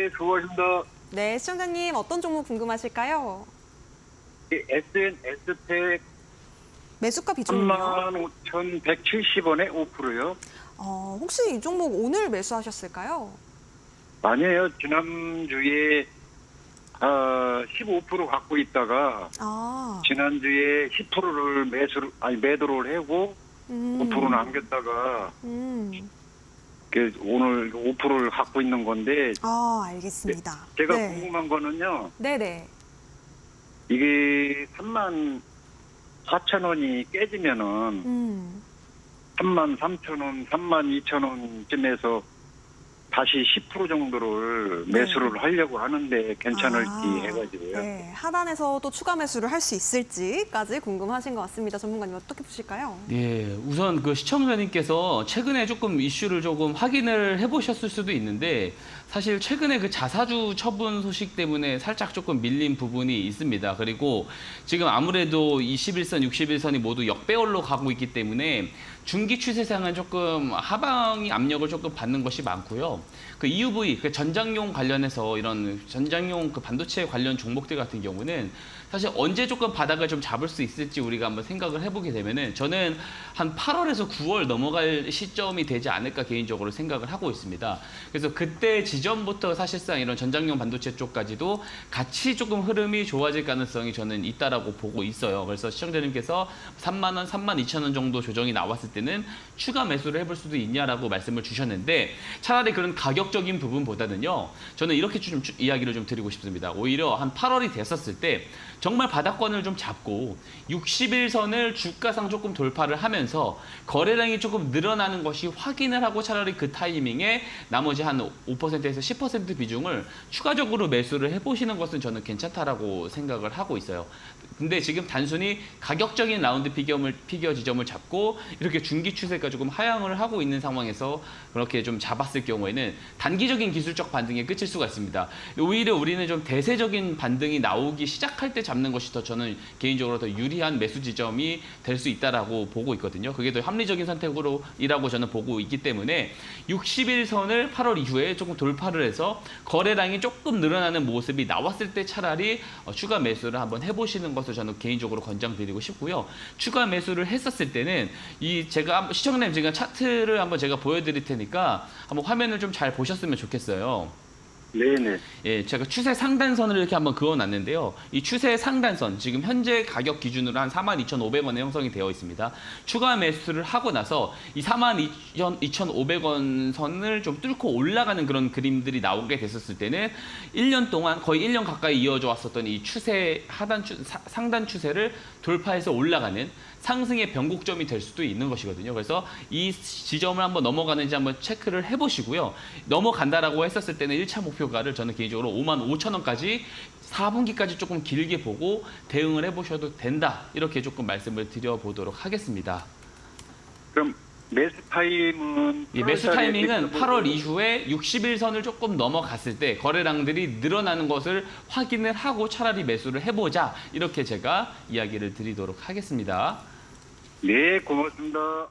네, 수고하십니다. 네, 시청자님 어떤 종목 궁금하실까요? SN S텍 매수가 비중은요? 35,170원에 5%요. 어, 혹시 이 종목 오늘 매수하셨을까요? 아니에요. 지난주에 아, 15% 갖고 있다가 아, 지난주에 10%를 매수를 아니 매도를 하고 음, 5% 남겼다가 음, 그 오늘 5%를 갖고 있는 건데 아, 알겠습니다. 제가 네. 궁금한 거는요. 네네. 이게 3만 4천 원이 깨지면은 음, 3만 3천 원, 3만 2천 원쯤에서 다시 10% 정도를 네. 매수를 하려고 하는데 괜찮을지 아, 해가지고요. 네, 하단에서 또 추가 매수를 할 수 있을지까지 궁금하신 것 같습니다. 전문가님 어떻게 보실까요? 예, 우선 그 시청자님께서 최근에 조금 이슈를 조금 확인을 해보셨을 수도 있는데 사실 최근에 그 자사주 처분 소식 때문에 살짝 조금 밀린 부분이 있습니다. 그리고 지금 아무래도 21선, 61선이 모두 역배열로 가고 있기 때문에 중기 추세상은 조금 하방이 압력을 조금 받는 것이 많고요. 그 EUV, 그 전장용 관련해서 이런 전장용 그 반도체 관련 종목들 같은 경우는 사실 언제 조금 바닥을 좀 잡을 수 있을지 우리가 한번 생각을 해보게 되면은 저는 한 8월에서 9월 넘어갈 시점이 되지 않을까 개인적으로 생각을 하고 있습니다. 그래서 그때 지점부터 사실상 이런 전장용 반도체 쪽까지도 같이 조금 흐름이 좋아질 가능성이 저는 있다라고 보고 있어요. 그래서 시청자님께서 3만 원, 3만 2천 원 정도 조정이 나왔을 때는 추가 매수를 해볼 수도 있냐라고 말씀을 주셨는데 차라리 그런 가격적인 부분보다는요. 저는 이렇게 좀 주- 이야기를 좀 드리고 싶습니다. 오히려 한 8월이 됐었을 때 정말 바닥권을 좀 잡고 60일선을 주가상 조금 돌파를 하면서 거래량이 조금 늘어나는 것이 확인을 하고 차라리 그 타이밍에 나머지 한 5%에서 10% 비중을 추가적으로 매수를 해보시는 것은 저는 괜찮다라고 생각을 하고 있어요. 근데 지금 단순히 가격적인 라운드 피겨물, 피겨 지점을 잡고 이렇게 중기 추세가 조금 하향을 하고 있는 상황에서 그렇게 좀 잡았을 경우에는 단기적인 기술적 반등에 끝일 수가 있습니다. 오히려 우리는 좀 대세적인 반등이 나오기 시작할 때 잡는 것이 더 저는 개인적으로 더 유리한 매수 지점이 될 수 있다라고 보고 있거든요. 그게 더 합리적인 선택으로 이라고 저는 보고 있기 때문에 60일선을 8월 이후에 조금 돌파를 해서 거래량이 조금 늘어나는 모습이 나왔을 때 차라리 어, 추가 매수를 한번 해보시는 것을 저는 개인적으로 권장드리고 싶고요. 추가 매수를 했었을 때는 이 제가 시청자님 제가 차트를 한번 제가 보여드릴 테니까 한번 화면을 좀잘 보셨으면 좋겠어요. 네네. 예, 제가 추세 상단선을 이렇게 한번 그어놨는데요. 이 추세 상단선, 지금 현재 가격 기준으로 한 42,500원에 형성이 되어 있습니다. 추가 매수를 하고 나서 이 42,500원 선을 좀 뚫고 올라가는 그런 그림들이 나오게 됐었을 때는 1년 동안 거의 1년 가까이 이어져 왔었던 이 추세, 하단 추, 사- 상단 추세를 돌파해서 올라가는 상승의 변곡점이 될 수도 있는 것이거든요. 그래서 이 지점을 한번 넘어가는지 한번 체크를 해보시고요. 넘어간다라고 했었을 때는 1차 목표가를 저는 개인적으로 5만 5천 원까지 4분기까지 조금 길게 보고 대응을 해보셔도 된다. 이렇게 조금 말씀을 드려보도록 하겠습니다. 그럼 매수 타임은 예, 매수 타이밍은 8월 이후에 60일선을 조금 넘어갔을 때 거래량들이 늘어나는 것을 확인을 하고 차라리 매수를 해보자. 이렇게 제가 이야기를 드리도록 하겠습니다. 네, 고맙습니다.